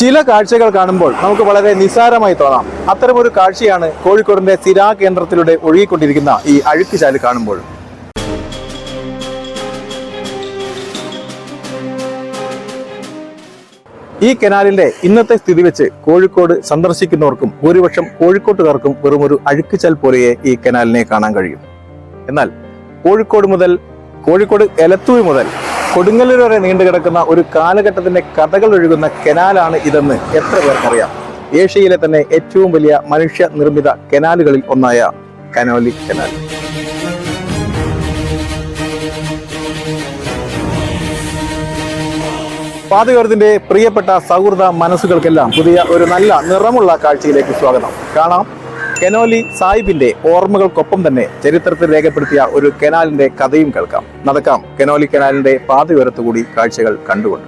ചില കാഴ്ചകൾ കാണുമ്പോൾ നമുക്ക് വളരെ നിസ്സാരമായി തോന്നാം. അത്തരമൊരു കാഴ്ചയാണ് കോഴിക്കോടിന്റെ സിരാ കേന്ദ്രത്തിലൂടെ ഒഴുകിക്കൊണ്ടിരിക്കുന്ന ഈ അഴുക്കുചാൽ കാണുമ്പോൾ. ഈ കനാലിന്റെ ഇന്നത്തെ സ്ഥിതി വെച്ച് കോഴിക്കോട് സന്ദർശിക്കുന്നവർക്കും ഭൂരിപക്ഷം കോഴിക്കോട്ടുകാർക്കും വെറും ഒരു അഴുക്കുചാൽ പോലെയേ ഈ കനാലിനെ കാണാൻ കഴിയും. എന്നാൽ കോഴിക്കോട് മുതൽ കോഴിക്കോട് എലത്തൂർ മുതൽ കൊടുങ്ങല്ലൂർ വരെ നീണ്ടു കിടക്കുന്ന ഒരു കാലഘട്ടത്തിന്റെ കഥകൾ ഒഴുകുന്ന കനാലാണ് ഇതെന്ന് എത്ര പേർക്കറിയാം. ഏഷ്യയിലെ തന്നെ ഏറ്റവും വലിയ മനുഷ്യ നിർമ്മിത കനാലുകളിൽ ഒന്നായ കനോലി കനാൽ. പാതയോരത്തിന്റെ പ്രിയപ്പെട്ട സൗഹൃദ മനസ്സുകൾക്കെല്ലാം പുതിയ ഒരു നല്ല നിറമുള്ള കാഴ്ചയിലേക്ക് സ്വാഗതം. കാണാം കെനോലി സാഹിബിന്റെ ഓർമ്മകൾക്കൊപ്പം തന്നെ ചരിത്രത്തിൽ രേഖപ്പെടുത്തിയ ഒരു കനാലിന്റെ കഥയും കേൾക്കാം. നടക്കാം. കെനോലി കനാലിന്റെ പാതയോരത്തുകൂടി കാഴ്ചകൾ കണ്ടുകൊണ്ട്.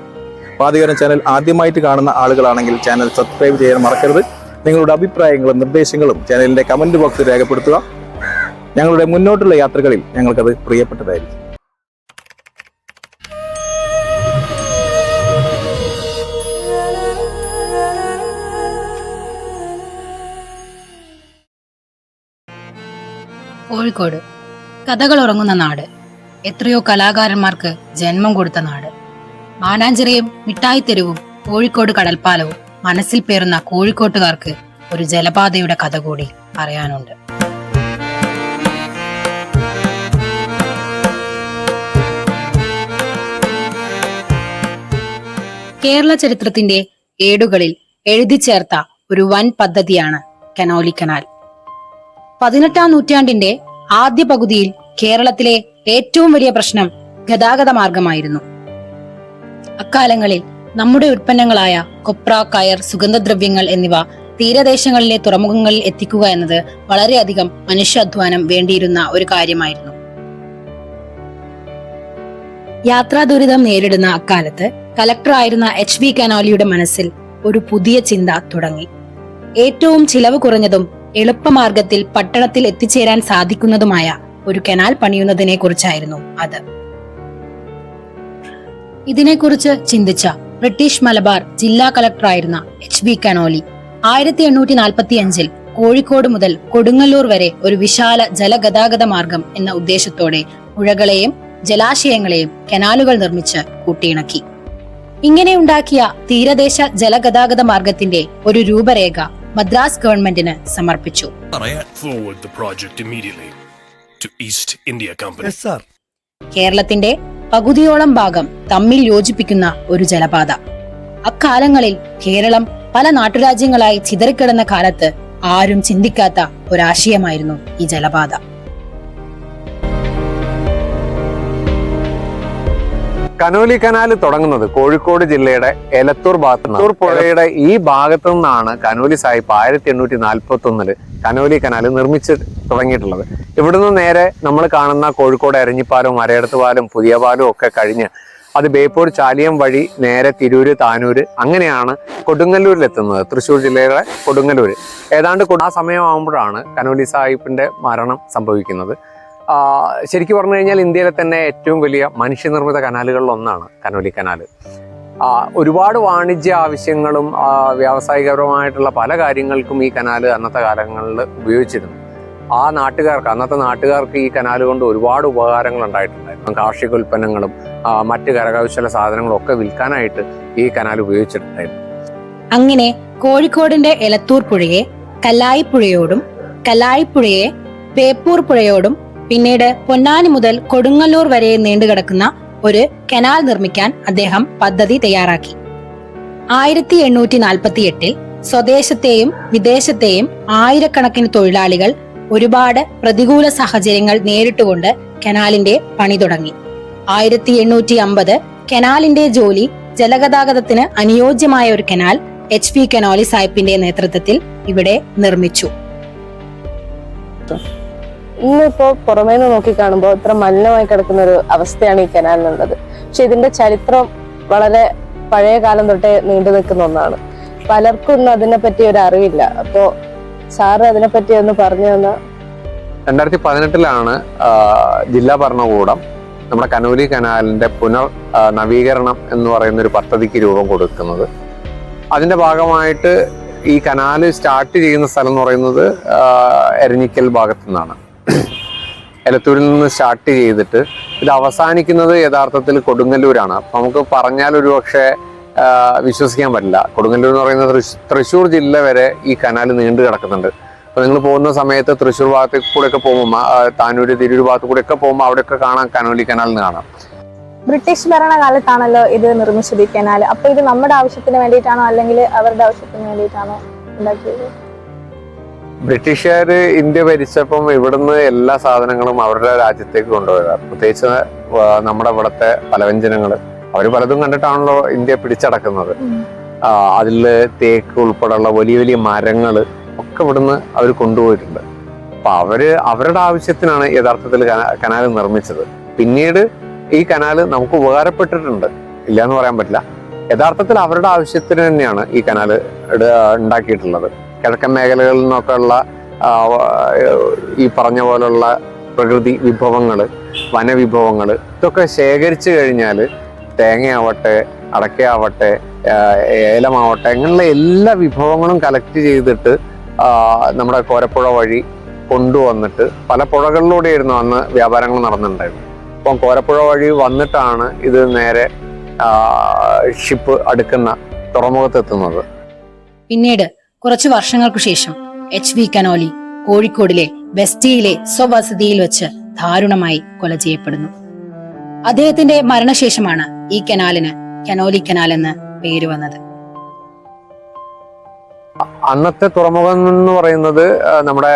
പാതയോരം ചാനൽ ആദ്യമായിട്ട് കാണുന്ന ആളുകളാണെങ്കിൽ ചാനൽ സബ്സ്ക്രൈബ് ചെയ്യാൻ മറക്കരുത്. നിങ്ങളുടെ അഭിപ്രായങ്ങളും നിർദ്ദേശങ്ങളും ചാനലിന്റെ കമന്റ് ബോക്സിൽ രേഖപ്പെടുത്തുക. ഞങ്ങളുടെ മുന്നോട്ടുള്ള യാത്രകളിൽ ഞങ്ങൾക്കത് പ്രിയപ്പെട്ടതായിരിക്കും. കോഴിക്കോട്. കഥകൾ ഉറങ്ങുന്ന നാട്. എത്രയോ കലാകാരന്മാർക്ക് ജന്മം കൊടുത്ത നാട്. മാനാഞ്ചിറയും മിഠായിത്തെരുവും കോഴിക്കോട് കടൽപ്പാലവും മനസ്സിൽ പേറുന്ന കോഴിക്കോട്ടുകാർക്ക് ഒരു ജലപാതയുടെ കഥ കൂടി പറയാനുണ്ട്. കേരള ചരിത്രത്തിന്റെ ഏടുകളിൽ എഴുതി ചേർത്ത ഒരു വൻ പദ്ധതിയാണ് കനോലി കനാൽ. പതിനെട്ടാം നൂറ്റാണ്ടിന്റെ ആദ്യ പകുതിയിൽ കേരളത്തിലെ ഏറ്റവും വലിയ പ്രശ്നം ഗതാഗത മാർഗമായിരുന്നു. അക്കാലങ്ങളിൽ നമ്മുടെ ഉൽപ്പന്നങ്ങളായ കൊപ്ര കയർ സുഗന്ധദ്രവ്യങ്ങൾ എന്നിവ തീരദേശങ്ങളിലെ തുറമുഖങ്ങളിൽ എത്തിക്കുക എന്നത് വളരെയധികം മനുഷ്യാധ്വാനം വേണ്ടിയിരുന്ന ഒരു കാര്യമായിരുന്നു. യാത്രാ ദുരിതം നേരിടുന്ന അക്കാലത്ത് കലക്ടറായിരുന്ന എച്ച് വി കനോലിയുടെ മനസ്സിൽ ഒരു പുതിയ ചിന്ത തുടങ്ങി. ഏറ്റവും ചിലവ് കുറഞ്ഞതും എളുപ്പമാർഗത്തിൽ പട്ടണത്തിൽ എത്തിച്ചേരാൻ സാധിക്കുന്നതുമായ ഒരു കനാൽ പണിയുന്നതിനെ കുറിച്ചായിരുന്നു അത്. ഇതിനെക്കുറിച്ച് ചിന്തിച്ച ബ്രിട്ടീഷ് മലബാർ ജില്ലാ കളക്ടറായിരുന്ന എച്ച് ബി കനോലി ആയിരത്തി എണ്ണൂറ്റി നാൽപ്പത്തി അഞ്ചിൽ കോഴിക്കോട് മുതൽ കൊടുങ്ങല്ലൂർ വരെ ഒരു വിശാല ജലഗതാഗത മാർഗം എന്ന ഉദ്ദേശത്തോടെ പുഴകളെയും ജലാശയങ്ങളെയും കനാലുകൾ നിർമ്മിച്ച് കൂട്ടിയിണക്കി. ഇങ്ങനെയുണ്ടാക്കിയ തീരദേശ ജലഗതാഗത മാർഗത്തിന്റെ ഒരു രൂപരേഖ മദ്രാസ് ഗവൺമെന്റിന് സമർപ്പിച്ചു. Forward the project immediately to East India Company. കേരളത്തിന്റെ പകുതിയോളം ഭാഗം തമ്മിൽ യോജിപ്പിക്കുന്ന ഒരു ജലപാത. അക്കാലങ്ങളിൽ കേരളം പല നാട്ടുരാജ്യങ്ങളായി ചിതറിക്കിടന്ന കാലത്ത് ആരും ചിന്തിക്കാത്ത ഒരാശയമായിരുന്നു ഈ ജലപാത. കനോലി കനാൽ തുടങ്ങുന്നത് കോഴിക്കോട് ജില്ലയുടെ എലത്തൂർ ഭാഗത്ത് എലത്തൂർ പുഴയുടെ ഈ ഭാഗത്തു നിന്നാണ് കനോലി സാഹിബ് ആയിരത്തി എണ്ണൂറ്റി നാൽപ്പത്തി ഒന്നിൽ കനോലി കനാൽ നിർമ്മിച്ച് തുടങ്ങിയിട്ടുള്ളത്. ഇവിടുന്ന് നേരെ നമ്മൾ കാണുന്ന കോഴിക്കോട് എരഞ്ഞിപ്പാലും അരയടത്ത് പാലം പുതിയ പാലവും ഒക്കെ കഴിഞ്ഞ് അത് ബേപ്പൂർ ചാലിയം വഴി നേരെ തിരൂര് താനൂര് അങ്ങനെയാണ് കൊടുങ്ങല്ലൂരിൽ എത്തുന്നത്. തൃശ്ശൂർ ജില്ലയിലെ കൊടുങ്ങല്ലൂര്. ഏതാണ്ട് ആ സമയമാകുമ്പോഴാണ് കനോലി സാഹിബിന്റെ മരണം സംഭവിക്കുന്നത്. ശരിക്കും പറഞ്ഞു കഴിഞ്ഞാൽ ഇന്ത്യയിലെ തന്നെ ഏറ്റവും വലിയ മനുഷ്യനിർമ്മിത കനാലുകളിൽ ഒന്നാണ് കനോലി കനാൽ. ഒരുപാട് വാണിജ്യ ആവശ്യങ്ങളും വ്യാവസായികപരമായിട്ടുള്ള പല കാര്യങ്ങൾക്കും ഈ കനാൽ അന്നത്തെ കാലങ്ങളിൽ ഉപയോഗിച്ചിരുന്നു. ആ നാട്ടുകാർക്ക് അന്നത്തെ നാട്ടുകാർക്ക് ഈ കനാൽ കൊണ്ട് ഒരുപാട് ഉപകാരങ്ങൾ ഉണ്ടായിട്ടുണ്ടായിരുന്നു. കാർഷിക ഉൽപ്പന്നങ്ങളും മറ്റ് കരകൗശല സാധനങ്ങളും ഒക്കെ വിൽക്കാനായിട്ട് ഈ കനാൽ ഉപയോഗിച്ചിട്ടുണ്ടായിരുന്നു. അങ്ങനെ കോഴിക്കോടിന്റെ എലത്തൂർ പുഴയെ കല്ലായിപ്പുഴയോടും കല്ലായിപ്പുഴയെ പേപ്പൂർ പുഴയോടും പിന്നീട് പൊന്നാനി മുതൽ കൊടുങ്ങല്ലൂർ വരെ നീണ്ടുകിടക്കുന്ന ഒരു കനാൽ നിർമ്മിക്കാൻ അദ്ദേഹം പദ്ധതി തയ്യാറാക്കി. ആയിരത്തി എണ്ണൂറ്റി നാൽപ്പത്തി എട്ടിൽ സ്വദേശത്തെയും വിദേശത്തെയും ആയിരക്കണക്കിന് തൊഴിലാളികൾ ഒരുപാട് പ്രതികൂല സാഹചര്യങ്ങൾ നേരിട്ടുകൊണ്ട് കനാലിന്റെ പണി തുടങ്ങി. ആയിരത്തി എണ്ണൂറ്റി അമ്പത് കനാലിന്റെ ജോലി ജലഗതാഗതത്തിന് അനുയോജ്യമായ ഒരു കനാൽ എച്ച് പി കനോലി സാഹിബിന്റെ നേതൃത്വത്തിൽ ഇവിടെ നിർമ്മിച്ചു. ഇന്നിപ്പോ പുറമേ നിന്ന് നോക്കി കാണുമ്പോൾ ഇത്ര മലിനമായി കിടക്കുന്ന ഒരു അവസ്ഥയാണ് ഈ കനാലിനുള്ളത്. പക്ഷെ ഇതിന്റെ ചരിത്രം വളരെ പഴയ കാലം തൊട്ടേ നീണ്ടു നിൽക്കുന്ന ഒന്നാണ്. പലർക്കും ഇന്ന് അതിനെപ്പറ്റി ഒരു അറിവില്ല. അപ്പോ സാറ് അതിനെപ്പറ്റി ഒന്ന് പറഞ്ഞു തന്ന? രണ്ടായിരത്തി പതിനെട്ടിലാണ് ജില്ലാ ഭരണകൂടം നമ്മുടെ കനോലി കനാലിന്റെ പുനർ നവീകരണം എന്ന് പറയുന്ന ഒരു പദ്ധതിക്ക് രൂപം കൊടുക്കുന്നത്. അതിന്റെ ഭാഗമായിട്ട് ഈ കനാല് സ്റ്റാർട്ട് ചെയ്യുന്ന സ്ഥലം എന്ന് പറയുന്നത് എരഞ്ഞിക്കൽ ഭാഗത്തു നിന്നാണ് എലത്തൂരിൽ നിന്ന് സ്റ്റാർട്ട് ചെയ്തിട്ട് ഇത് അവസാനിക്കുന്നത് യഥാർത്ഥത്തിൽ കൊടുങ്ങല്ലൂരാണ്. അപ്പൊ നമുക്ക് പറഞ്ഞാൽ ഒരു പക്ഷേ വിശ്വസിക്കാൻ പറ്റില്ല. കൊടുങ്ങല്ലൂർ എന്ന് പറയുന്നത് തൃശൂർ തൃശ്ശൂർ ജില്ല വരെ ഈ കനാൽ നീണ്ടു കിടക്കുന്നുണ്ട്. അപ്പോൾ നിങ്ങൾ പോകുന്ന സമയത്ത് തൃശ്ശൂർ ഭാഗത്തേക്ക് കൂടെ ഒക്കെ പോകുമ്പോൾ താനൂര് തിരൂർ ഭാഗത്ത് കൂടെ ഒക്കെ പോകുമ്പോൾ അവിടെയൊക്കെ കാണാം കനോലി കനാൽ എന്ന് കാണാം. ബ്രിട്ടീഷ് ഭരണകാലത്താണല്ലോ ഇത് നിർമ്മിച്ചത് ഈ കനാൽ. അപ്പോൾ ഇത് നമ്മുടെ ആവശ്യത്തിന് വേണ്ടിയിട്ടാണോ അല്ലെങ്കിൽ അവരുടെ ആവശ്യത്തിന് വേണ്ടിയിട്ടാണോ ഉണ്ടാക്കിയത്? ബ്രിട്ടീഷുകാർ ഇന്ത്യ ഭരിച്ചപ്പം ഇവിടുന്ന് എല്ലാ സാധനങ്ങളും അവരുടെ രാജ്യത്തേക്ക് കൊണ്ടുപോയത്. പ്രത്യേകിച്ച് നമ്മുടെ ഇവിടുത്തെ പലവ്യഞ്ജനങ്ങൾ അവർ പലതും കണ്ടിട്ടാണല്ലോ ഇന്ത്യ പിടിച്ചടക്കുന്നത്. അതിൽ അതിൽ തേക്ക് ഉൾപ്പെടെയുള്ള വലിയ വലിയ മരങ്ങൾ ഒക്കെ ഇവിടുന്ന് അവർ കൊണ്ടുപോയിട്ടുണ്ട്. അപ്പം അവർ അവരുടെ ആവശ്യത്തിനാണ് യഥാർത്ഥത്തിൽ കനാൽ നിർമ്മിച്ചത്. പിന്നീട് ഈ കനാൽ നമുക്ക് ഉപകാരപ്പെട്ടിട്ടുണ്ട്. ഇല്ല എന്ന് പറയാൻ പറ്റില്ല. യഥാർത്ഥത്തിൽ അവരുടെ ആവശ്യത്തിന് തന്നെയാണ് ഈ കനാൽ ഉണ്ടാക്കിയിട്ടുള്ളത്. കിഴക്കൻ മേഖലകളിൽ നിന്നൊക്കെയുള്ള ഈ പറഞ്ഞ പോലുള്ള പ്രകൃതി വിഭവങ്ങൾ വനവിഭവങ്ങൾ ഇതൊക്കെ ശേഖരിച്ചു കഴിഞ്ഞാൽ തേങ്ങയാവട്ടെ അടക്കയാവട്ടെ ഏലമാവട്ടെ ഇങ്ങനെയുള്ള എല്ലാ വിഭവങ്ങളും കളക്ട് ചെയ്തിട്ട് നമ്മുടെ കോരപ്പുഴ വഴി കൊണ്ടുവന്നിട്ട് പല പുഴകളിലൂടെയായിരുന്നു അന്ന് വ്യാപാരങ്ങൾ നടന്നിട്ടുണ്ടായിരുന്നു അപ്പം കോരപ്പുഴ വഴി വന്നിട്ടാണ് ഇത് നേരെ ഷിപ്പ് അടുക്കുന്ന തുറമുഖത്തെത്തുന്നത്. പിന്നീട് കുറച്ചു വർഷങ്ങൾക്കു ശേഷം എച്ച് വി കനോലി കോഴിക്കോടിലെ വെസ്റ്റിയിലെ സ്വവസതിയിൽ വെച്ച് ദാരുണമായി കൊല ചെയ്യപ്പെടുന്നു. അദ്ദേഹത്തിന്റെ മരണശേഷമാണ് ഈ കനാലിന് കനോലി കനാൽ എന്ന് പേര് വന്നത്. അന്നത്തെ തുറമുഖം എന്ന് പറയുന്നത് നമ്മുടെ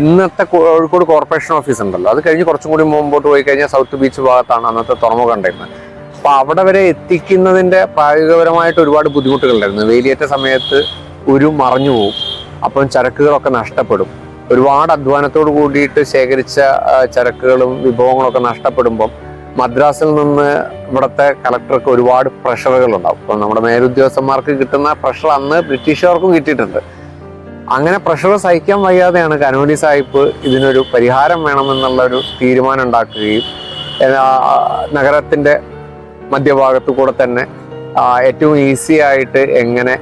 ഇന്നത്തെ കോഴിക്കോട് കോർപ്പറേഷൻ ഓഫീസ് ഉണ്ടല്ലോ. അത് കഴിഞ്ഞ് കുറച്ചും കൂടി മുമ്പോട്ട് പോയി കഴിഞ്ഞാൽ സൗത്ത് ബീച്ച് ഭാഗത്താണ് അന്നത്തെ തുറമുഖം ഉണ്ടായിരുന്നത്. അപ്പൊ അവിടെ വരെ എത്തിക്കുന്നതിന്റെ പ്രായോഗികപരമായിട്ട് ഒരുപാട് ബുദ്ധിമുട്ടുകളുണ്ടായിരുന്നു. വേലിയേറ്റ സമയത്ത് ഒരു മറഞ്ഞു പോകും അപ്പം ചരക്കുകളൊക്കെ നഷ്ടപ്പെടും. ഒരുപാട് അധ്വാനത്തോട് കൂടിയിട്ട് ശേഖരിച്ച ചരക്കുകളും വിഭവങ്ങളൊക്കെ നഷ്ടപ്പെടുമ്പം മദ്രാസിൽ നിന്ന് ഇവിടുത്തെ കളക്ടർക്ക് ഒരുപാട് പ്രഷറുകൾ ഉണ്ടാവും ഇപ്പം നമ്മുടെ മേലുദ്യോഗസ്ഥന്മാർക്ക് കിട്ടുന്ന പ്രഷർ അന്ന് ബ്രിട്ടീഷുകാർക്കും കിട്ടിയിട്ടുണ്ട്. അങ്ങനെ പ്രഷർ സഹിക്കാൻ വയ്യാതെയാണ് കനോലി സാഹിബ് ഇതിനൊരു പരിഹാരം വേണമെന്നുള്ള ഒരു തീരുമാനം ഉണ്ടാക്കുകയും നഗരത്തിന്റെ മധ്യഭാഗത്തു കൂടെ തന്നെ ഏറ്റവും ഈസി ആയിട്ട് എങ്ങനെ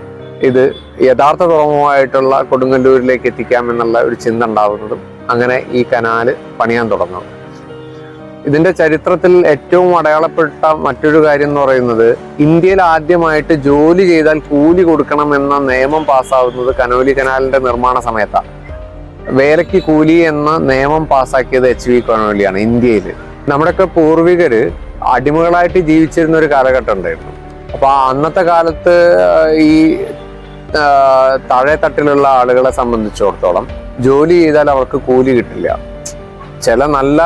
ഇത് യഥാർത്ഥ തുറമുഖമായിട്ടുള്ള കൊടുങ്ങല്ലൂരിലേക്ക് എത്തിക്കാം എന്നുള്ള ഒരു ചിന്ത ഉണ്ടാവുന്നതും അങ്ങനെ ഈ കനാല് പണിയാൻ തുടങ്ങും. ഇതിന്റെ ചരിത്രത്തിൽ ഏറ്റവും അടയാളപ്പെട്ട മറ്റൊരു കാര്യം എന്ന് പറയുന്നത് ഇന്ത്യയിൽ ആദ്യമായിട്ട് ജോലി ചെയ്താൽ കൂലി കൊടുക്കണം എന്ന നിയമം പാസ്സാവുന്നത് കനോലി കനാലിന്റെ നിർമ്മാണ സമയത്താണ്. വേലയ്ക്ക് കൂലി എന്ന നിയമം പാസ്സാക്കിയത് എച്ച് വി കനോലിയാണ് ഇന്ത്യയിൽ. നമ്മുടെയൊക്കെ പൂർവികര് അടിമകളായിട്ട് ജീവിച്ചിരുന്ന ഒരു കാലഘട്ടം ഉണ്ടായിരുന്നു. അപ്പൊ അന്നത്തെ കാലത്ത് ഈ താഴെ തട്ടിലുള്ള ആളുകളെ സംബന്ധിച്ചിടത്തോളം ജോലി ചെയ്താൽ അവർക്ക് കൂലി കിട്ടില്ല. ചില നല്ല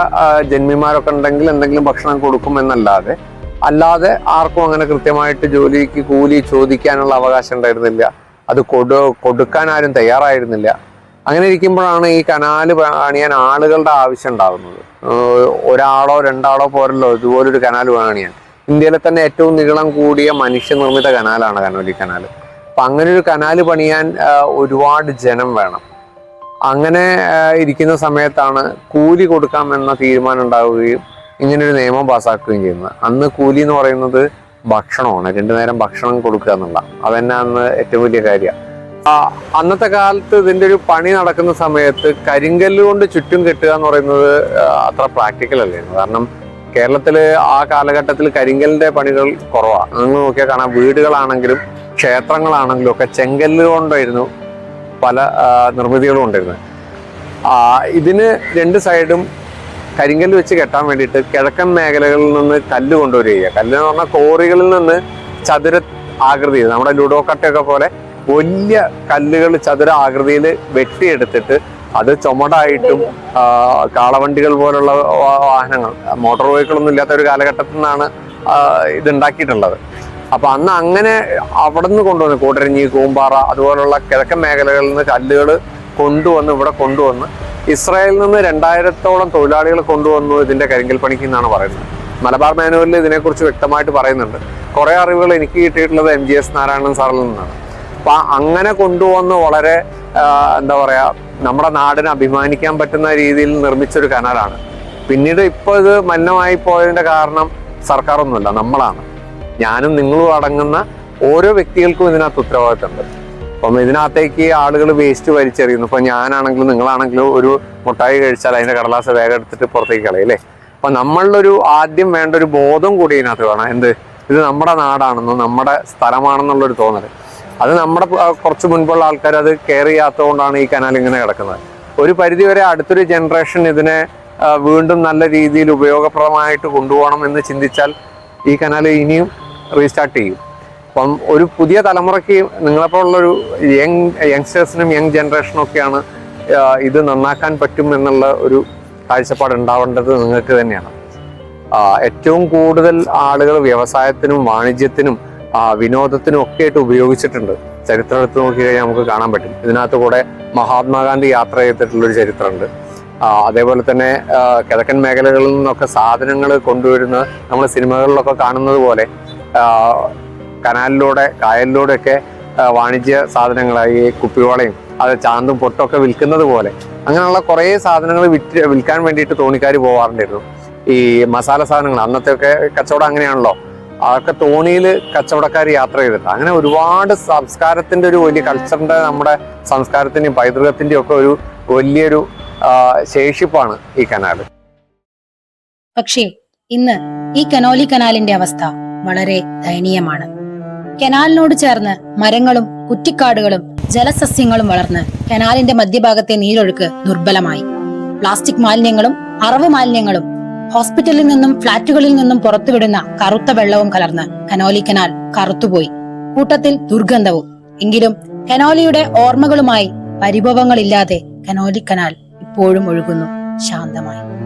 ജന്മിമാരൊക്കെ ഉണ്ടെങ്കിൽ എന്തെങ്കിലും ഭക്ഷണം കൊടുക്കും എന്നല്ലാതെ അല്ലാതെ ആർക്കും അങ്ങനെ കൃത്യമായിട്ട് ജോലിക്ക് കൂലി ചോദിക്കാനുള്ള അവകാശം ഉണ്ടായിരുന്നില്ല. അത് കൊടു കൊടുക്കാൻ ആരും തയ്യാറായിരുന്നില്ല. അങ്ങനെ ഇരിക്കുമ്പോഴാണ് ഈ കനാല് പണിയാൻ ആളുകളുടെ ആവശ്യം ഉണ്ടാകുന്നത്. ഒരാളോ രണ്ടാളോ പോരല്ലോ ഇതുപോലൊരു കനാൽ പണിയാൻ ഇന്ത്യയിലെ തന്നെ ഏറ്റവും നീളം കൂടിയ മനുഷ്യനിർമ്മിത കനാലാണ് കനോലി കനാൽ. അപ്പൊ അങ്ങനെ ഒരു കനാൽ പണിയാൻ ഒരുപാട് ജനം വേണം. അങ്ങനെ ഇരിക്കുന്ന സമയത്താണ് കൂലി കൊടുക്കാം എന്ന തീരുമാനം ഉണ്ടാവുകയും ഇങ്ങനൊരു നിയമം പാസ്സാക്കുകയും ചെയ്യുന്നത്. അന്ന് കൂലി എന്ന് പറയുന്നത് ഭക്ഷണമാണ്. രണ്ടു നേരം ഭക്ഷണം കൊടുക്കുക എന്നുള്ള അതന്നെ അന്ന് ഏറ്റവും വലിയ കാര്യമാണ് അന്നത്തെ കാലത്ത് ഇതിന്റെ ഒരു പണി നടക്കുന്ന സമയത്ത് കരിങ്കല്ല് കൊണ്ട് ചുറ്റും കെട്ടുക എന്ന് പറയുന്നത് അത്ര പ്രാക്ടിക്കൽ അല്ലായിരുന്നു. കാരണം കേരളത്തിൽ ആ കാലഘട്ടത്തിൽ കരിങ്കലിന്റെ പണികൾ കുറവാണ് നിങ്ങൾ നോക്കിയാൽ കാണാം വീടുകളാണെങ്കിലും ക്ഷേത്രങ്ങളാണെങ്കിലും ഒക്കെ ചെങ്കല്ല് കൊണ്ടായിരുന്നു പല നിർമ്മിതികളും ഉണ്ടായിരുന്നത് ഇതിന് രണ്ട് സൈഡും കരിങ്കല്ല് വെച്ച് കെട്ടാൻ വേണ്ടിയിട്ട് കിഴക്കൻ മേഖലകളിൽ നിന്ന് കല്ല് കൊണ്ടുവരിക കല്ല് എന്ന് പറഞ്ഞാൽ കോറികളിൽ നിന്ന് ചതുര ആകൃതി നമ്മുടെ ലുഡോ കട്ടയൊക്കെ പോലെ വലിയ കല്ലുകൾ ചതുര ആകൃതിയിൽ വെട്ടിയെടുത്തിട്ട് അത് ചുമടായിട്ടും കാളവണ്ടികൾ പോലുള്ള വാഹനങ്ങൾ മോട്ടോർ വെഹിക്കിളൊന്നും ഇല്ലാത്ത ഒരു കാലഘട്ടത്തിൽ നിന്നാണ് ഇത് ഉണ്ടാക്കിയിട്ടുള്ളത് അപ്പൊ അന്ന് അങ്ങനെ അവിടെ നിന്ന് കൊണ്ടുവന്ന്. കൂട്ടരഞ്ഞി കൂമ്പാറ അതുപോലുള്ള കിഴക്കൻ മേഖലകളിൽ നിന്ന് കല്ലുകൾ കൊണ്ടുവന്ന് ഇവിടെ കൊണ്ടുവന്ന് ഇസ്രായേലിൽ നിന്ന് രണ്ടായിരത്തോളം തൊഴിലാളികൾ കൊണ്ടുവന്നു ഇതിന്റെ കരിങ്കൽ പണിക്ക് എന്നാണ് പറയുന്നത്. മലബാർ മാനുവലിൽ ഇതിനെക്കുറിച്ച് വ്യക്തമായിട്ട് പറയുന്നുണ്ട്. കുറെ അറിവുകൾ എനിക്ക് കിട്ടിയിട്ടുള്ളത് എം ജി എസ് നാരായണൻ സാറിൽ നിന്നാണ്. അപ്പൊ അങ്ങനെ കൊണ്ടുവന്ന് വളരെ എന്താ പറയാ നമ്മുടെ നാടിനെ അഭിമാനിക്കാൻ പറ്റുന്ന രീതിയിൽ നിർമ്മിച്ചൊരു കനാലാണ്. പിന്നീട് ഇപ്പൊ ഇത് മലിനമായി പോയതിന്റെ കാരണം സർക്കാരൊന്നുമല്ല നമ്മളാണ്. ഞാനും നിങ്ങളും അടങ്ങുന്ന ഓരോ വ്യക്തികൾക്കും ഇതിനകത്ത് ഉത്തരവാദിത്തമുണ്ട്. അപ്പം ഇതിനകത്തേക്ക് ആളുകൾ വേസ്റ്റ് വലിച്ചെറിയുന്നു. ഇപ്പം ഞാനാണെങ്കിലും നിങ്ങളാണെങ്കിലും ഒരു മുട്ടായി കഴിച്ചാൽ അതിന്റെ കടലാസ വേഗം എടുത്തിട്ട് പുറത്തേക്ക് കളയല്ലേ അപ്പൊ നമ്മളിലൊരു ആദ്യം വേണ്ട ഒരു ബോധം കൂടി ഇതിനകത്ത് വേണം. എന്ത്? ഇത് നമ്മുടെ നാടാണെന്നും നമ്മുടെ സ്ഥലമാണെന്നുള്ളൊരു തോന്നൽ അത് നമ്മുടെ കുറച്ച് മുൻപുള്ള ആൾക്കാർ അത് കെയർ ചെയ്യാത്തതുകൊണ്ടാണ് ഈ കനാൽ ഇങ്ങനെ കിടക്കുന്നത്. ഒരു പരിധിവരെ അടുത്തൊരു ജനറേഷൻ ഇതിനെ വീണ്ടും നല്ല രീതിയിൽ ഉപയോഗപ്രദമായിട്ട് കൊണ്ടുപോകണം എന്ന് ചിന്തിച്ചാൽ ഈ കനാൽ ഇനിയും റീസ്റ്റാർട്ട് ചെയ്യും. അപ്പം ഒരു പുതിയ തലമുറയ്ക്ക് നിങ്ങളെപ്പോലുള്ളൊരു യങ് യങ്സ്റ്റേഴ്സിനും യങ് ജനറേഷനും ഒക്കെയാണ് ഇത് നന്നാക്കാൻ പറ്റും എന്നുള്ള ഒരു കാഴ്ചപ്പാട് ഉണ്ടാവേണ്ടത് നിങ്ങൾക്ക് തന്നെയാണ്. ഏറ്റവും കൂടുതൽ ആളുകൾ വ്യവസായത്തിനും വാണിജ്യത്തിനും വിനോദത്തിനും ഒക്കെ ആയിട്ട് ഉപയോഗിച്ചിട്ടുണ്ട്. ചരിത്രം എടുത്ത് നോക്കി കഴിഞ്ഞാൽ നമുക്ക് കാണാൻ പറ്റും. ഇതിനകത്ത് കൂടെ മഹാത്മാഗാന്ധി യാത്ര ചെയ്തിട്ടുള്ളൊരു ചരിത്രമുണ്ട്. അതേപോലെ തന്നെ കിഴക്കൻ മേഖലകളിൽ നിന്നൊക്കെ സാധനങ്ങൾ കൊണ്ടുവരുന്ന നമ്മൾ സിനിമകളിലൊക്കെ കാണുന്നത് പോലെ കനാലിലൂടെ കായലിലൂടെയൊക്കെ വാണിജ്യ സാധനങ്ങളായി കുപ്പിവളയും അത് ചാന്തും പൊട്ടൊക്കെ വിൽക്കുന്നത് പോലെ അങ്ങനെയുള്ള കുറേ സാധനങ്ങൾ വിറ്റ് വിൽക്കാൻ വേണ്ടിയിട്ട് തോണിക്കാർ പോവാറുണ്ടായിരുന്നു. ഈ മസാല സാധനങ്ങൾ അന്നത്തെ ഒക്കെ കച്ചവടം അങ്ങനെയാണല്ലോ. അതൊക്കെ തോണിയിൽ കച്ചവടക്കാർ യാത്ര ചെയ്തിട്ട് അങ്ങനെ ഒരുപാട് സംസ്കാരത്തിന്റെ ഒരു വലിയ കൾച്ചറിന്റെ നമ്മുടെ സംസ്കാരത്തിന്റെയും പൈതൃകത്തിന്റെയും ഒക്കെ ഒരു വലിയൊരു ശേഷിപ്പാണ് ഈ കനാല് പക്ഷേ ഇന്ന് ഈ കനോലി കനാലിന്റെ അവസ്ഥ വളരെ ദയനീയമാണ്. കനാലിനോട് ചേർന്ന് മരങ്ങളും കുറ്റിക്കാടുകളും ജലസസ്യങ്ങളും വളർന്ന് കനാലിന്റെ മധ്യഭാഗത്തെ നീരൊഴുക്ക് ദുർബലമായി. പ്ലാസ്റ്റിക് മാലിന്യങ്ങളും അറവ് മാലിന്യങ്ങളും ഹോസ്പിറ്റലിൽ നിന്നും ഫ്ളാറ്റുകളിൽ നിന്നും പുറത്തുവിടുന്ന കറുത്ത വെള്ളവും കലർന്ന് കനോലി കനാൽ കറുത്തുപോയി. കൂട്ടത്തിൽ ദുർഗന്ധവും. എങ്കിലും കനോലിയുടെ ഓർമ്മകളുമായി പരിഭവങ്ങളില്ലാതെ കനോലി കനാൽ ഇപ്പോഴും ഒഴുകുന്നു ശാന്തമായി.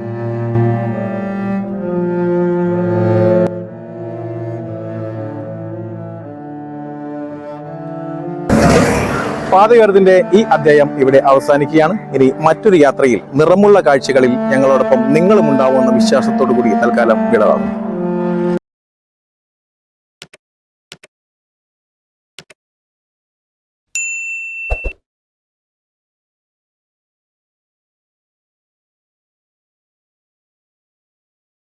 പാതയോരത്തിന്റെ ഈ അധ്യായം ഇവിടെ അവസാനിക്കുകയാണ്. ഇനി മറ്റൊരു യാത്രയിൽ നിറമുള്ള കാഴ്ചകളിൽ ഞങ്ങളോടൊപ്പം നിങ്ങളും ഉണ്ടാവുമെന്ന വിശ്വാസത്തോടു കൂടി തൽക്കാലം വിടവാങ്ങും